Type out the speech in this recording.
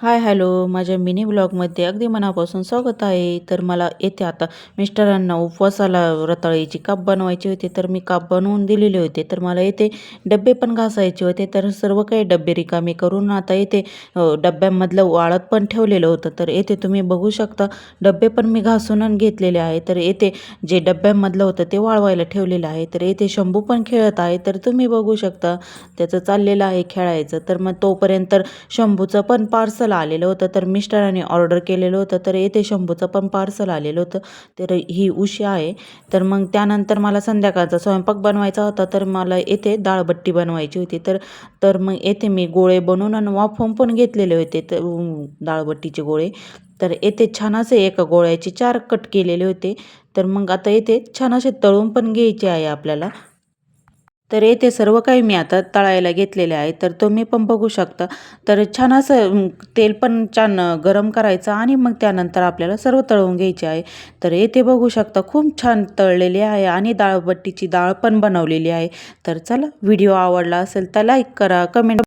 Hi hello. माझ्या mini ब्लॉगमध्ये अगदी मनापासून स्वागत आहे. तर मला येथे आता मिस्टरांना उपवासाला रताळीची काप बनवायची होती तर मी काप बनवून दिलेले होते. तर मला येथे डबे पण घासायचे होते तर सर्व काही डबे रिकामी करून आता येथे डब्यांमधलं वाळत पण ठेवलेलं होतं. तर येथे तुम्ही बघू शकता डबे पण मी घासून घेतलेले आहे. तर येथे जे डब्यांमधलं होतं ते वाळवायला ठेवलेलं आहे. तर येथे शंभू पण खेळत आहे. तर तुम्ही बघू शकता त्याचं चाललेलं आहे खेळायचं. तर मग तोपर्यंत शंभूचं पण पार्सल आलेलं होतं. तर मिस्टरांनी ऑर्डर केलेलं होतं. तर येथे शंभूचं पण पार्सल आलेलं होतं. तर ही उशी आहे. तर मग त्यानंतर मला संध्याकाळचा स्वयंपाक बनवायचा होता. तर मला येथे डाळबट्टी बनवायची होती. तर तर मग येथे मी गोळे बनवून आणि वाफवून पण घेतलेले होते. तर दाळबट्टीचे डाळबट्टीचे गोळे. तर येथे छान असे एका गोळ्याचे चार कट केलेले होते. तर मग आता येथे छान असे तळून पण घ्यायचे आहे आपल्याला. तर येथे सर्व काही मी आता तळायला घेतलेले आहे. तर तुम्ही पण बघू शकता. तर छान असं तेल पण छान गरम करायचं आणि मग त्यानंतर आपल्याला सर्व तळवून घ्यायचे आहे. तर येथे बघू शकता. खूप छान तळलेली आहे आणि डाळबट्टीची डाळ पण बनवलेली आहे. तर चला व्हिडिओ आवडला असेल तर लाईक करा कमेंट